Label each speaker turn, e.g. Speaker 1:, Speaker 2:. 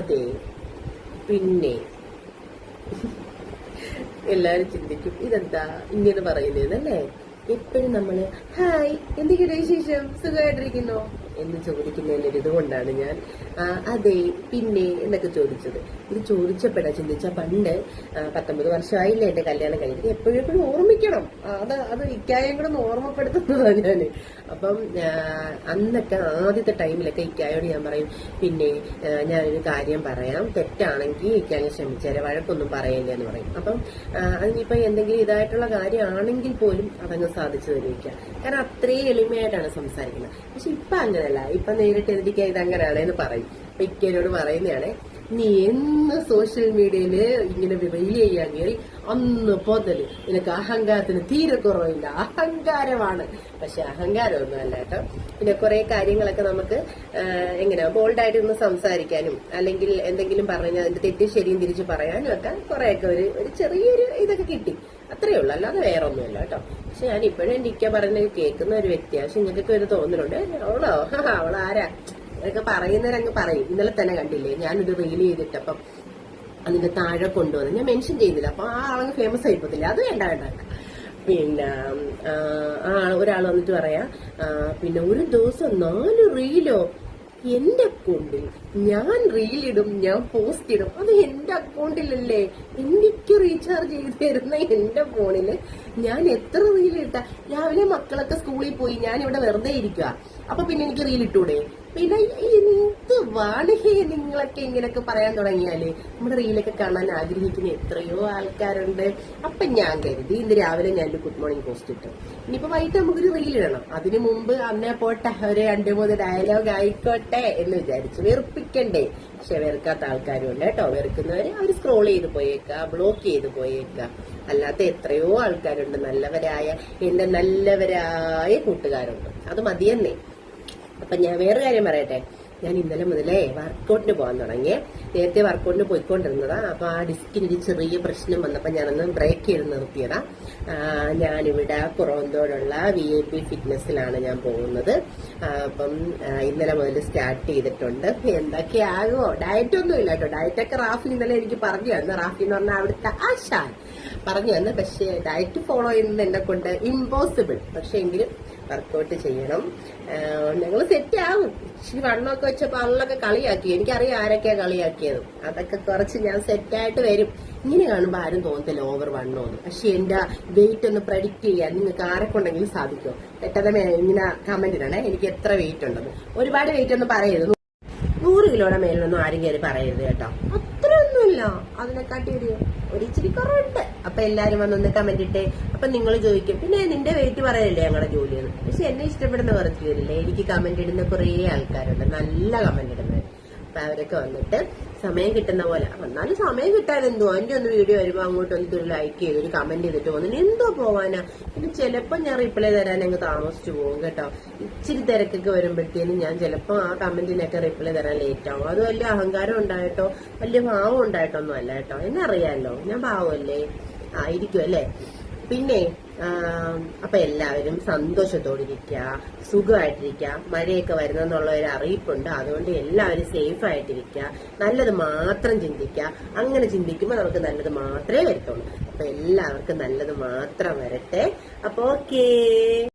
Speaker 1: അതെ പിന്നെ എല്ലാരും ചിന്തിക്കും ഇതെന്താ ഇങ്ങനെ പറയുന്നതല്ലേ എപ്പോഴും നമ്മൾ ഹായ് എന്തൊക്കെയാണ് വിശേഷം? സുഖമായിട്ടിരിക്കുന്നു? എന്ന് ചോദിക്കുന്നതിന്റെ ഒരു ഇതുകൊണ്ടാണ് ഞാൻ അതെ പിന്നെ എന്നൊക്കെ ചോദിച്ചത്. ഇത് ചോദിച്ചപ്പോഴാ ചിന്തിച്ച പണ്ട് പത്തൊമ്പത് വർഷമായില്ലേ എന്റെ കല്യാണം കഴിഞ്ഞിട്ട് എപ്പോഴും എപ്പോഴും ഓർമ്മിക്കണം ആ, അത് അത് ഇക്കായം കൂടെ ഓർമ്മപ്പെടുത്തുന്നതാണ് ഞാൻ. അപ്പം അന്നൊക്കെ ആദ്യത്തെ ടൈമിലൊക്കെ ഇക്കായോട് ഞാൻ പറയും പിന്നെ ഞാനൊരു കാര്യം പറയാം. തെറ്റാണെങ്കിൽ ഇക്കാനെ ക്ഷമിച്ചേരെ. വഴക്കൊന്നും പറയില്ല എന്ന് പറയും. അപ്പം അതിനിപ്പോ എന്തെങ്കിലും ഇതായിട്ടുള്ള കാര്യമാണെങ്കിൽ പോലും അതങ്ങ് സാധിച്ചു തരുവിക്കാം കാരണം അത്രയും എളിമയായിട്ടാണ് സംസാരിക്കുന്നത്. പക്ഷെ ഇപ്പൊ അങ്ങനെയല്ല ഇപ്പൊ നേരിട്ട് എനിക്ക് ഇതങ്ങനെയാണെന്ന് പറയും. അപ്പൊ ഇക്കയോട് പറയുന്നതാണ് നീ എന്ന് സോഷ്യൽ മീഡിയയിൽ ഇങ്ങനെ കയറി അന്ന് പോതൽ നിനക്ക് അഹങ്കാരത്തിന് തീരെ കുറവില്ല. അഹങ്കാരമാണ്. പക്ഷെ അഹങ്കാരമൊന്നും അല്ല കേട്ടോ. പിന്നെ കുറെ കാര്യങ്ങളൊക്കെ നമുക്ക് എങ്ങനെ ബോൾഡായിട്ട് ഒന്ന് സംസാരിക്കാനും അല്ലെങ്കിൽ എന്തെങ്കിലും പറഞ്ഞാൽ അതിന്റെ തെറ്റ് ശരിയും തിരിച്ച് പറയാനും ഒക്കെ കുറെയൊക്കെ ഒരു ഒരു ചെറിയൊരു ഇതൊക്കെ കിട്ടി. അത്രേ ഉള്ളൂ. അല്ലാതെ വേറെ ഒന്നുമില്ല കേട്ടോ. പക്ഷെ ഞാൻ ഇപ്പോഴും എനിക്ക് പറയുന്നത് കേൾക്കുന്ന ഒരു വ്യക്തിയാണ് ഇങ്ങനെയൊക്കെ ഒരു തോന്നലുണ്ട്. അവളോ അവളാരാ? അതൊക്കെ പറയുന്നവരങ്ങ് പറയും. ഇന്നലെ തന്നെ കണ്ടില്ലേ? ഞാനൊരു റീൽ ചെയ്തിട്ടപ്പം അതിന്റെ താഴെ കൊണ്ടുവന്ന് ഞാൻ മെൻഷൻ ചെയ്തില്ല. അപ്പൊ ആ ആളങ്ങ് ഫേമസ് ആയിപ്പോത്തില്ല അത് വേണ്ട വേണ്ട. പിന്നെ ആ, ഒരാൾ വന്നിട്ട് പറയാ പിന്നെ ഒരു ദിവസം നാല് റീലോ എന്റെ അക്കൗണ്ടിൽ ഞാൻ റീലിടും ഞാൻ പോസ്റ്റ് ഇടും. അത് എന്റെ അക്കൗണ്ടിലല്ലേ എനിക്ക് റീചാർജ് ചെയ്ത് തരുന്ന എന്റെ ഫോണിൽ ഞാൻ എത്ര റീൽ ഇട്ട? രാവിലെ മക്കളൊക്കെ സ്കൂളിൽ പോയി ഞാൻ ഇവിടെ വെറുതെ ഇരിക്കുക അപ്പൊ പിന്നെ എനിക്ക് റീൽ ഇട്ടൂടെ? പിന്നെ എന്ത് വാണിഹേ നിങ്ങളൊക്കെ ഇങ്ങനൊക്കെ പറയാൻ തുടങ്ങിയാൽ? നമ്മുടെ റീലൊക്കെ കാണാൻ ആഗ്രഹിക്കുന്ന എത്രയോ ആൾക്കാരുണ്ട്. അപ്പൊ ഞാൻ കരുതി ഇന്ന് രാവിലെ ഞാൻ ഗുഡ് മോർണിംഗ് പോസ്റ്റ് ഇട്ടു. ഇനിയിപ്പോ വൈകിട്ട് നമുക്കൊരു റീൽ ഇടണം. അതിനു മുമ്പ് അന്നേ പോട്ടെ ഒരു രണ്ടു മൂന്ന് ഡയലോഗ് ആയിക്കോട്ടെ എന്ന് വിചാരിച്ചു വെറുപ്പിക്കണ്ടേ. പക്ഷെ വെറുക്കാത്ത ആൾക്കാരുണ്ട് കേട്ടോ. വെറുക്കുന്നവര് അവർ സ്ക്രോൾ ചെയ്ത് പോയേക്ക ബ്ലോക്ക് ചെയ്ത് പോയേക്ക. അല്ലാത്ത എത്രയോ ആൾക്കാരുണ്ട്. നല്ലവരായ എന്റെ നല്ലവരായ കൂട്ടുകാരുണ്ട്. അത് മതിയെന്നേ. അപ്പൊ ഞാൻ വേറെ കാര്യം പറയട്ടെ? ഞാൻ ഇന്നലെ മുതലേ വർക്കൗട്ടിന് പോകാൻ തുടങ്ങി. നേരത്തെ വർക്കൗട്ടിന് പോയിക്കൊണ്ടിരുന്നതാ. അപ്പൊ ആ ഡിസ്കിന് ഒരു ചെറിയ പ്രശ്നം വന്നപ്പോ ഞാനൊന്ന് ബ്രേക്ക് ചെയ്ത് നിർത്തിയതാ. ഞാനിവിടെ കുറവന്തോടുള്ള വി ഐ പി ഫിറ്റ്നസ്സിലാണ് ഞാൻ പോകുന്നത്. അപ്പം ഇന്നലെ മുതൽ സ്റ്റാർട്ട് ചെയ്തിട്ടുണ്ട്. എന്തൊക്കെയാകുമോ? ഡയറ്റ് ഒന്നും ഇല്ല കേട്ടോ. ഡയറ്റ് ഒക്കെ റാഫി ഇന്നലെ എനിക്ക് പറഞ്ഞു തന്നു. റാഫി എന്ന് പറഞ്ഞാൽ അവിടുത്തെ ആശാൻ പറഞ്ഞു തന്നു. പക്ഷേ ഡയറ്റ് ഫോളോ ചെയ്യുന്നത് എന്നെ കൊണ്ട് ഇമ്പോസിബിൾ പക്ഷെ എങ്കിലും വർക്കൗട്ട് ചെയ്യണം. ഞങ്ങൾ സെറ്റ് ആവും. ഇച്ചിരി വണ്ണമൊക്കെ വെച്ചപ്പോൾ ആളിലൊക്കെ കളിയാക്കി. എനിക്കറിയാം ആരൊക്കെയാ കളിയാക്കിയത്. അതൊക്കെ കുറച്ച് ഞാൻ സെറ്റായിട്ട് വരും. ഇങ്ങനെ കാണുമ്പോൾ ആരും തോന്നത്തില്ല ഓവർ വണ്ണോന്ന് പക്ഷെ എന്റെ വെയിറ്റ് ഒന്ന് പ്രഡിക്റ്റ് ചെയ്യാൻ നിങ്ങൾക്ക് ആരെക്കൊണ്ടെങ്കിലും സാധിക്കുമോ? പെട്ടെന്ന് ഇങ്ങനെ കമന്റ് ഇടണേ. എനിക്ക് എത്ര വെയിറ്റ് ഉണ്ടെന്ന്. ഒരുപാട് വെയിറ്റ് ഒന്ന് പറയരുത്. നൂറ് കിലോയുടെ മേലിലൊന്നും ആരും കയറി പറയരുത് കേട്ടോ. അത്രയൊന്നുമില്ല അതിനെക്കാട്ടി ഒരു ഒരു ഇച്ചിരി കുറവുണ്ട്. അപ്പൊ എല്ലാരും വന്നൊന്ന് കമന്റ് ഇട്ടേ അപ്പൊ നിങ്ങൾ ചോദിക്കും പിന്നെ നിന്റെ വെയിറ്റ് പറയല്ലേ ഞങ്ങളുടെ ജോലിയെന്ന് പക്ഷെ എന്നെ ഇഷ്ടപ്പെടുന്ന കുറച്ച് പേരില്ലേ. എനിക്ക് കമന്റ് ഇടുന്ന കുറേ ആൾക്കാരുണ്ട്. നല്ല കമന്റ് ഇടുന്നത് അപ്പൊ അവരൊക്കെ വന്നിട്ട് സമയം കിട്ടുന്ന പോലെ. എന്നാലും സമയം കിട്ടാൻ എന്തോ? അതിന്റെ ഒന്ന് വീഡിയോ വരുമ്പോൾ അങ്ങോട്ട് ഒന്ന് ഒരു ലൈക്ക് ചെയ്ത് ഒരു കമന്റ് ചെയ്തിട്ട് പോകുന്നു. എന്തോ പോവാനാ? പിന്നെ ചിലപ്പോ ഞാൻ റിപ്ലൈ തരാൻ അങ്ങ് താമസിച്ചു പോകും കേട്ടോ. ഇച്ചിരി തിരക്കൊക്കെ വരുമ്പോഴത്തേനും ഞാൻ ചിലപ്പോ ആ കമന്റിനൊക്കെ റിപ്ലൈ തരാൻ ലേറ്റ് ആവും. അത് വലിയ അഹങ്കാരം ഉണ്ടായിട്ടോ? വലിയ ഭാവം ഉണ്ടായിട്ടോ ഒന്നും അല്ല കേട്ടോ. എന്നെ അറിയാലോ? ഞാൻ ഭാവമല്ലേ? ആയിരിക്കും അല്ലേ? പിന്നെ അപ്പൊ എല്ലാവരും സന്തോഷത്തോടെ ഇരിക്കുക സുഖമായിട്ടിരിക്കുക മഴയൊക്കെ വരുന്നെന്നുള്ള ഒരു അറിയിപ്പുണ്ട്. അതുകൊണ്ട് എല്ലാവരും സേഫ് ആയിട്ടിരിക്കുക നല്ലത് മാത്രം ചിന്തിക്കുക അങ്ങനെ ചിന്തിക്കുമ്പോൾ നമുക്ക് നല്ലത് മാത്രമേ വരത്തുള്ളൂ. അപ്പൊ എല്ലാവർക്കും നല്ലത് മാത്രം വരട്ടെ. അപ്പൊ ഓക്കേ.